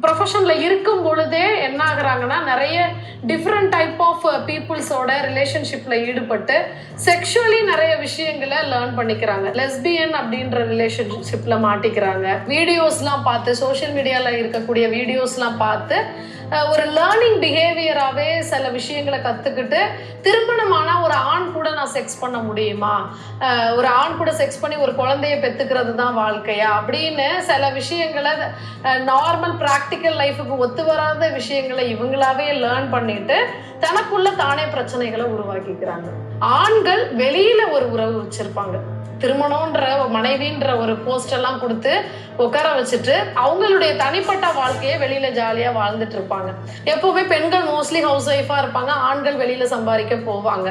ப்ரொஃபஷனில் இருக்கும் பொழுதே என்ன நிறைய டிஃப்ரெண்ட் டைப் ஆஃப் பீப்புள்ஸோட ரிலேஷன்ஷிப்ல ஈடுபட்டு செக்ஷுவலி நிறைய விஷயங்களை லேர்ன் பண்ணிக்கிறாங்க. லெஸ்பியன் அப்படின்ற ரிலேஷன்ஷிப்ல மாட்டிக்கிறாங்க. வீடியோஸ்லாம் பார்த்து சோஷியல் மீடியாவில் இருக்கக்கூடிய வீடியோஸ்லாம் பார்த்து ஒரு லேர்னிங் பிஹேவியராகவே சில விஷயங்களை கற்றுக்கிட்டு திருமணமான ஒரு ஆண் கூட நான் செக்ஸ் பண்ண முடியுமா? ஒரு ஆண் கூட செக்ஸ் பண்ணி ஒரு குழந்தைய பெற்றுக்கிறது தான் வாழ்க்கையா? அப்படின்னு சில விஷயங்களை நார்மல் ப்ராக்டிக்கல் லைஃபுக்கு ஒத்து வராத விஷயங்களை இவங்களாவே லேர்ன் பண்ணிட்டு தனக்குள்ள தானே பிரச்சனைகளை உருவாக்கிக்கிறாங்க. ஆண்கள் வெளியில ஒரு உறவு வச்சிருப்பாங்க. திருமணம்ன்ற மனைவின்ற ஒரு போஸ்ட் எல்லாம் கொடுத்து உட்கார வச்சுட்டு அவங்களுடைய தனிப்பட்ட வாழ்க்கையை வெளியில ஜாலியா வாழ்ந்துட்டு இருப்பாங்க. எப்பவுமே பெண்கள் மோஸ்ட்லி ஹவுஸ் ஒய்ஃபா இருப்பாங்க ஆண்கள் வெளியில சம்பாதிக்க போவாங்க.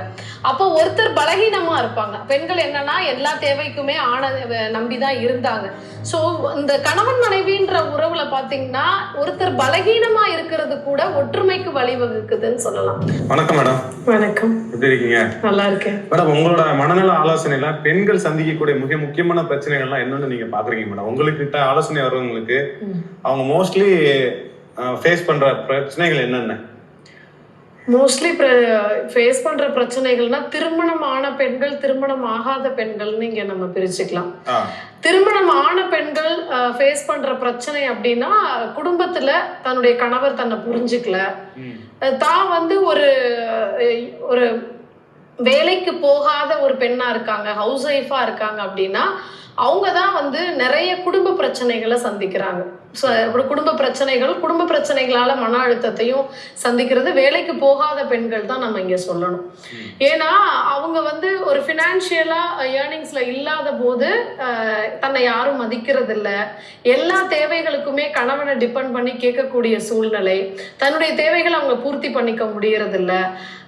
அப்போ ஒருத்தர் பலகீனமா இருப்பாங்க. பெண்கள் என்னன்னா எல்லா தேவைக்குமே ஆணை நம்பி தான் இருந்தாங்க. ஸோ இந்த கணவன் மனைவின்ற உறவுல பாத்தீங்கன்னா ஒருத்தர் பலகீனமா இருக்கிறது கூட ஒற்றுமைக்கு வழிவகுக்குதுன்னு சொல்லலாம். வணக்கம் மேடம். வணக்கம். எப்படி இருக்கீங்க? நல்லா இருக்கேன். மேடம் உங்களோட மனநல ஆலோசனையில பெண்கள் சந்திக்கக்கூடிய மிக முக்கியமான பிரச்சனைகள்லாம் என்னன்னு நீங்க பாக்குறீங்க மேடம். உங்களுக்கு ஆலோசனை வர்றவங்களுக்கு. அவங்க மோஸ்ட்லி ஃபேஸ் பண்ற பிரச்சனைகள் என்னென்ன? மோஸ்ட்லி ஃபேஸ் பண்ற பிரச்சனைகள்னா திருமணம் ஆன பெண்கள் திருமணம் ஆகாத பெண்கள்னு இங்க நம்ம பிரிச்சுக்கலாம். திருமணம் ஆன பெண்கள் ஃபேஸ் பண்ற பிரச்சனை அப்படின்னா குடும்பத்துல தன்னுடைய கணவர் தன்னை புரிஞ்சுக்கல. தான் வந்து ஒரு ஒரு வேலைக்கு போகாத ஒரு பெண்ணா இருக்காங்க ஹவுஸ் ஒய்ஃபா இருக்காங்க அப்படின்னா அவங்க தான் வந்து நிறைய குடும்ப பிரச்சனைகளை சந்திக்கிறாங்க. ஸோ ஒரு குடும்ப பிரச்சனைகள் குடும்ப பிரச்சனைகளால மன அழுத்தத்தையும் சந்திக்கிறது. வேலைக்கு போகாத பெண்கள் தான் நம்ம இங்க சொல்லணும். ஏன்னா அவங்க வந்து ஒரு ஃபினான்ஷியலா ஏர்னிங்ஸ்ல இல்லாத போது தன்னை யாரும் மதிக்கிறது இல்ல எல்லா தேவைகளுக்குமே கணவனை டிபெண்ட் பண்ணி கேட்கக்கூடிய சூழ்நிலை. தன்னுடைய தேவைகளை அவங்க பூர்த்தி பண்ணிக்க முடியறது இல்ல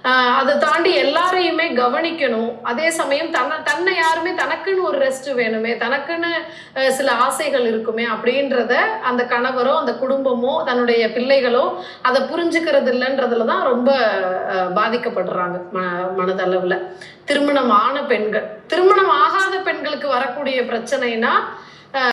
ஆஹ் அதை தாண்டி எல்லாரையுமே கவனிக்கணும். அதே சமயம் தன்னை தன்னை தனக்குன்னு ஒரு ரெஸ்ட் வேணுமே தனக்குன்னு சில ஆசைகள் இருக்குமே அப்படின்றத அந்த கணவரோ அந்த குடும்பமோ தன்னுடைய பிள்ளைகளோ அதை புரிஞ்சுக்கிறது இல்லைன்றதுல தான் ரொம்ப பாதிக்கப்படுறாங்க ம மனதளவில். திருமணம் ஆன பெண்கள். திருமணம் ஆகாத பெண்களுக்கு வரக்கூடிய பிரச்சனைனா